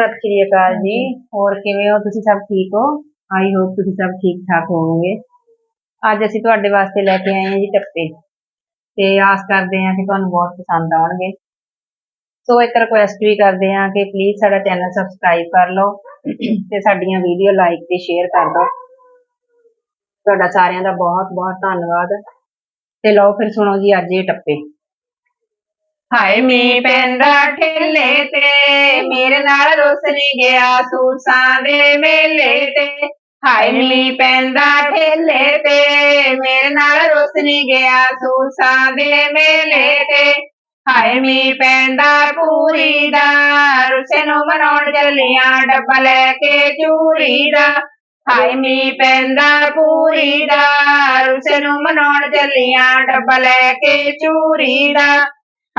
ਸਤਿ ਸ਼੍ਰੀ ਅਕਾਲ ਜੀ। ਹੋਰ ਕਿਵੇਂ ਹੋ? ਤੁਸੀਂ ਸਭ ਠੀਕ ਹੋ? ਆਈ ਹੋਪ ਤੁਸੀਂ ਸਭ ਠੀਕ ਠਾਕ ਹੋਵੋਗੇ। ਅੱਜ ਅਸੀਂ ਤੁਹਾਡੇ ਵਾਸਤੇ ਲੈ ਕੇ ਆਏ ਹਾਂ ਜੀ ਟੱਪੇ ਤੇ ਆਸ ਕਰਦੇ ਹਾਂ ਕਿ ਤੁਹਾਨੂੰ ਬਹੁਤ ਪਸੰਦ ਆਉਣਗੇ। ਸੋ ਇੱਕ ਰਿਕੁਐਸਟ ਵੀ ਕਰਦੇ ਹਾਂ ਕਿ ਪਲੀਜ਼ ਸਾਡਾ ਚੈਨਲ ਸਬਸਕ੍ਰਾਈਬ ਕਰ ਲਓ ਤੇ ਸਾਡੀਆਂ ਵੀਡੀਓ ਲਾਈਕ ਤੇ ਸ਼ੇਅਰ ਕਰ ਦਿਓ। ਤੁਹਾਡਾ ਸਾਰਿਆਂ ਦਾ ਬਹੁਤ ਬਹੁਤ ਧੰਨਵਾਦ। ਤੇ ਲਓ ਫਿਰ ਸੁਣੋ ਜੀ ਅੱਜ ਇਹ ਟੱਪੇ ਹਾਏ ਮੀ ਪੈਂਦਾ ਠੇਲੇ ਤੇ, ਮੇਰੇ ਨਾਲ ਰੁੱਸ ਨੀ ਗਿਆ ਸੂਸਾਂ ਦੇ ਮੇਲੇ ਤੇ। ਹਾਏ ਮੀ ਪੈਂਦਾ ਠੇਲੇ ਤੇ, ਮੇਰੇ ਨਾਲ ਰੁੱਸ ਨੀ ਗਿਆ ਸੂਸਾਂ ਦੇ ਮੇਲੇ ਤੇ। ਹਾਏ ਮੀ ਪੈਂਦਾ ਪੂਰੀ ਦਾ ਰੁੱਸੇ ਨੂੰ ਮਨਾਉਣ ਚੱਲੀਆਂ ਡੱਬਾ ਲੈ ਕੇ ਚੂਰੀ ਦਾ। ਹਾਏ ਮੀ ਪੈਂਦਾ ਪੂਰੀ ਦਾ ਰੁੱਸੇ ਨੂੰ ਮਨਾਉਣ ਚੱਲੀਆਂ ਡੱਬਾ ਲੈ ਕੇ ਚੂਰੀ ਦਾ।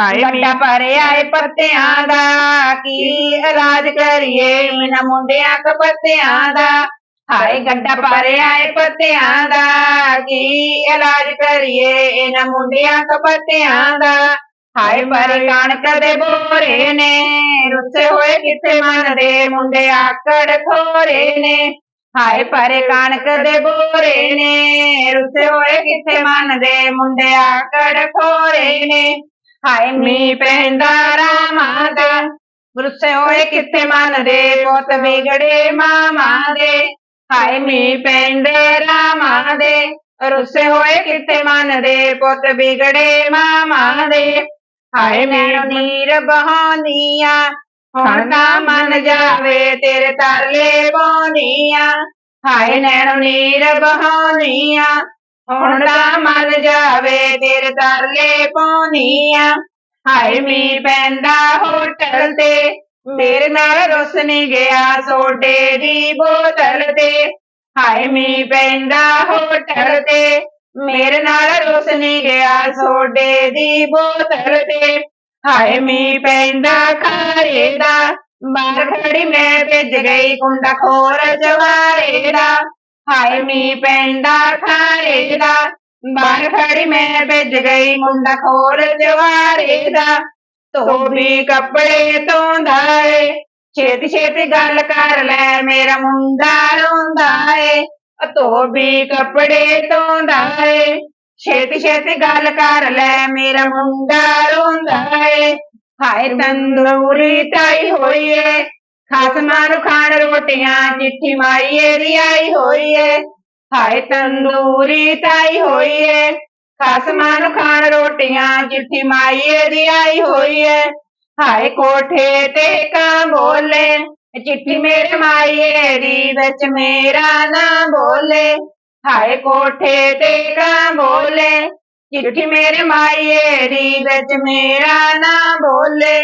ਹਾਏ ਗੱਡਾ ਭਰਿਆ ਏ ਪੱਤਿਆਂ ਦਾ ਕੀ ਇਲਾਜ ਕਰੀਏ ਇਹਨਾਂ ਮੁੰਡਿਆਂ ਕਪੱਤਿਆਂ ਦਾ। ਹਾਏ ਗੱਡਾ ਭਰਿਆ ਏ ਪੱਤਿਆਂ ਦਾ ਕੀ ਇਲਾਜ ਕਰੀਏ ਇਹਨਾਂ ਮੁੰਡਿਆਂ ਕਪੱਤਿਆਂ ਦਾ। ਹਾਏ ਪਰ ਕਣਕ ਦੇ ਬੋਰੇ ਨੇ ਰੁੱਸੇ ਹੋਏ ਕਿੱਥੇ ਮੰਨਦੇ ਮੁੰਡੇ ਆਕੜ ਖੋਰੇ ਨੇ। ਹਾਏ ਪਰ ਕਣਕ ਦੇ ਬੋਰੇ ਨੇ ਰੁੱਸੇ ਹੋਏ ਕਿੱਥੇ ਮੰਨਦੇ ਮੁੰਡੇ ਆਕੜ ਖੋਰੇ ਨੇ। ਹਾਏ ਮੀ ਪੈਂਦਾ ਰਾਮਾ ਦਾ, ਰੁੱਸੇ ਹੋਏ ਕਿੱਥੇ ਮੰਨਦੇ ਪੁੱਤ ਵਿਗੜੇ ਮਾਮਾ ਦੇ। ਹਾਏ ਮੀ ਪੈਂਦੇ ਰਾਮਾ ਦੇ, ਰੁੱਸੇ ਹੋਏ ਕਿੱਥੇ ਮੰਨਦੇ ਪੁੱਤ ਵਿਗੜੇ ਮਾਮਾ ਦੇ। ਹਾਏ ਮੈਨੂੰ ਨੀਰ ਬਹਾਉਂਦੀਆਂ ਹੁਣ ਤਾਂ ਮੰਨ ਜਾਵੇ ਤੇਰੇ ਤਰਲੇ ਪਾਉਂਦੀਆਂ ਹਾਏ ਨੈਣੋ ਨੀਰ ਬਹਾਉਂਦੀਆਂ ਹੁਣ ਤਾਂ ਮੰਨ ਜਾਵੇ ਤੇਰੇ ਤਰਲੇ ਪਾਉਂਦੀਆਂ ਹਾਏ ਮੀ ਪੈਂਦਾ ਹੋਟਲ ਤੇ ਮੇਰੇ ਨਾਲ ਰੁੱਸ ਨੀ ਗਿਆ ਸੋਡੇ ਦੀ ਬੋਤਲ ਤੇ। ਹਾਏ ਮੀ ਪੈਂਦਾ ਹੋਟਲ ਤੇ, ਮੇਰੇ ਨਾਲ ਰੁੱਸ ਨੀ ਗਿਆ ਸੋਡੇ ਦੀ ਬੋਤਲ ਤੇ। ਹਾਏ ਮੀ ਪੈਂਦਾ ਖਾਰੇ ਦਾ, ਬਾਹਰ ਖੜੀ ਮੈਂ ਭਿੱਜ ਗਈ ਕੁੰਡਾ ਖੋਰ ਜਵਾਰੇ ਦਾ। ਹਾਏ ਮੀ ਪੈਂਦਾ ਖਾਰੇ ਦਾ, ਬਾਹਰ ਖੜੀ ਮੈਂ ਭਿੱਜ ਗਈ, ਮੁੰਡਾ ਖੋਰ ਜਵਾਰੇ ਦਾ। ਧੋਬੀ ਕੱਪੜੇ ਧੋਂਦਾ ਏ, ਛੇਤੀ ਛੇਤੀ ਗੱਲ ਕਰ ਲੈ, ਮੇਰਾ ਮੁੰਡਾ ਰੋਂਦਾ ਏ। ਧੋਬੀ ਕੱਪੜੇ ਧੋਂਦਾ ਏ, ਛੇਤੀ ਛੇਤੀ ਗੱਲ ਕਰ ਲੈ, ਮੇਰਾ ਮੁੰਡਾ ਰੋਂਦਾ ਏ। ਹਾਏ ਤੰਦੂਰੀ ਤਾਈ ਹੋਈ ਏ ਖਾਸਮਾਂ ਨੂੰ ਖਾਣ ਰੋਟੀਆਂ, ਚਿੱਠੀ ਮਾਈਏ ਦੀ ਆਈ ਹੋਈ ਏ ਹਾਏ ਤੰਦੂਰੀ ਤਾਈ ਹੋਈ ਏ ਖਾਸਮਾਂ ਨੂੰ ਖਾਣ ਰੋਟੀਆਂ, ਚਿੱਠੀ ਮਾਈਏ ਦੀ ਆਈ ਹੋਈ ਏ ਹਾਏ ਕੋਠੇ ਤੇ ਕਾਂ ਬੋਲੇ, ਚਿੱਠੀ ਮੇਰੇ ਮਾਈਏ ਦੀ ਵਿੱਚ ਮੇਰਾ ਨਾ ਬੋਲੇ। ਹਾਏ ਕੋਠੇ ਤੇ ਕਾਂ ਬੋਲੇ, ਚਿੱਠੀ ਮੇਰੇ ਮਾਈਏ ਦੀ ਵਿੱਚ ਮੇਰਾ ਨਾ ਬੋਲੇ।